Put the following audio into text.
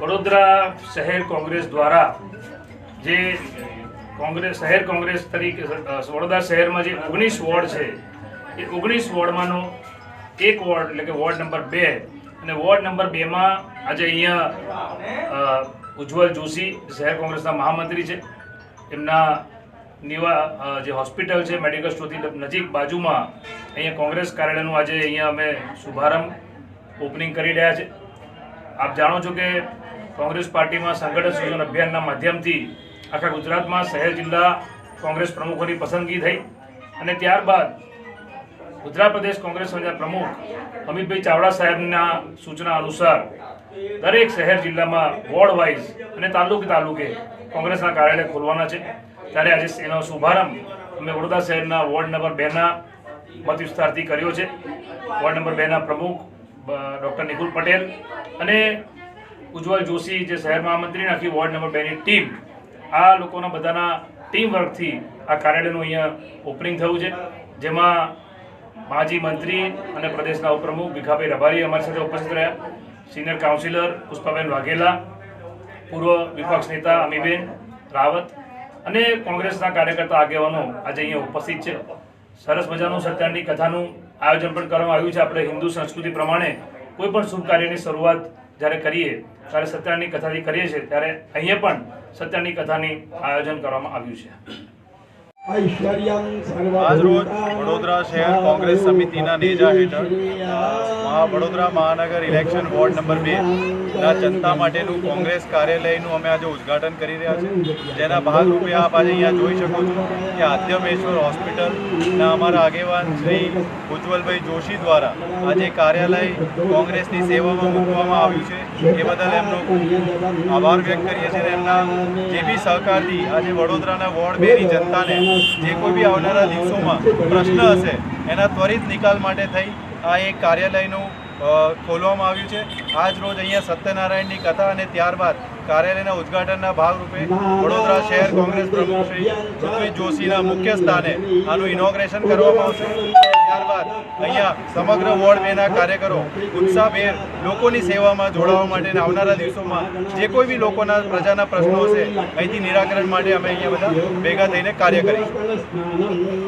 વડોદરા શહેર કોંગ્રેસ દ્વારા જે કોંગ્રેસ, શહેર કોંગ્રેસ તરીકે વડોદરા શહેરમાં જે ઓગણીસ વોર્ડ છે, એ ઓગણીસ વોર્ડમાંનો એક વોર્ડ, એટલે કે વોર્ડ નંબર બે અને વોર્ડ નંબર બેમાં આજે અહીંયા ઉજ્જવલ જોશી શહેર કોંગ્રેસના મહામંત્રી છે. એમના નિવા જે હોસ્પિટલ છે, મેડિકલ સ્ટોરથી નજીક બાજુમાં અહીંયા કોંગ્રેસ કાર્યાલયનું આજે અહીંયા અમે શુભારંભ ઓપનિંગ કરી રહ્યા છે. આપ જાણો છો કે કોંગ્રેસ પાર્ટીમાં સંગઠન સૂચન અભિયાનના માધ્યમથી આખા ગુજરાતમાં શહેર, જિલ્લા કોંગ્રેસ પ્રમુખોની પસંદગી થઈ અને ત્યારબાદ ગુજરાત પ્રદેશ કોંગ્રેસ સમિતિના પ્રમુખ અમિતભાઈ ચાવડા સાહેબના સૂચના અનુસાર દરેક શહેર, જિલ્લામાં વોર્ડ વાઇઝ અને તાલુકે તાલુકે કોંગ્રેસના કાર્યાલય ખોલવાના છે. ત્યારે આજે એનો શુભારંભ અમે વડોદરા શહેરના વોર્ડ નંબર બેના મત વિસ્તારથી કર્યો છે. વોર્ડ નંબર બેના પ્રમુખ ડૉક્ટર નિકુલ પટેલ અને ઉજ્જવલ જોશી જે શહેર મહામંત્રી આખી વોર્ડ નંબર બેની ટીમ, આ લોકોના બધાના ટીમ વર્કથી આ કાર્યાલયનું અહીંયા ઓપનિંગ થયું છે. જેમાં માજી મંત્રી અને પ્રદેશના ઉપપ્રમુખ ભીખાભાઈ રબારી અમારી સાથે ઉપસ્થિત રહ્યા. સિનિયર કાઉન્સિલર પુષ્પાબેન વાઘેલા, પૂર્વ વિપક્ષ નેતા અમીબેન રાવત અને કોંગ્રેસના કાર્યકર્તા આગેવાનો આજે અહીંયા ઉપસ્થિત છે. સરસ મજાનું સત્યાની કથાનું આયોજન પણ કરવામાં આવ્યું છે. આપણે હિન્દુ સંસ્કૃતિ પ્રમાણે કોઈ પણ શુભ કાર્યની શરૂઆત જ્યારે કરીએ, ત્યારે સત્યનારાયણની કથાથી કરીએ છીએ, ત્યારે અહીંયા પણ સત્યની કથાની આયોજન કરવામાં આવ્યું છે. આજરોજ વડોદરા શહેર કોંગ્રેસ સમિતિના નેજા હેઠળ વડોદરા મહાનગર ઇલેક્શન વોર્ડ નંબર બે ના જનતા માટેનું કોંગ્રેસ કાર્યાલયનું અમે આજે ઉદ્ઘાટન કરી રહ્યા છે. જેના ભાગરૂપે આપ આજે અહીંયા જોઈ શકો છો કે આદ્યમેશ્વર હોસ્પિટલના અમારા આગેવાન શ્રી ઉજ્જવલભાઈ જોશી દ્વારા આજે કાર્યાલય કોંગ્રેસની સેવામાં મૂકવામાં આવ્યું છે. એ બદલ એમનો આભાર વ્યક્ત કરીએ છીએ એમના જે બી સહકારથી આજે વડોદરાના વોર્ડ બેની જનતાને જે કોઈ બી આવનારા દિવસોમાં પ્રશ્ન હશે, એના ત્વરિત નિકાલ માટે થઈ આ એક કાર્યાલયનું ખોલવામાં આવ્યું છે. આજ રોજ અહીંયા સત્યનારાયણની કથા અને ત્યારબાદ કાર્યાલયના ઉદ્ઘાટનના ભાગરૂપે વડોદરા શહેર કોંગ્રેસ પ્રમુખ શ્રી ઋત્વિજ જોશીના મુખ્ય સ્થાને આનું ઇનોગ્રેશન કરવામાં આવશે. ત્યારબાદ અહીંયા સમગ્ર વોર્ડ બેના કાર્યકરો ઉત્સાહભેર લોકોની સેવામાં જોડાવા માટે આવનારા દિવસોમાં જે કોઈ બી લોકોના પ્રજાના પ્રશ્નો હશે, અહીંથી નિરાકરણ માટે અમે અહીંયા બધા ભેગા થઈને કાર્ય કરીશું.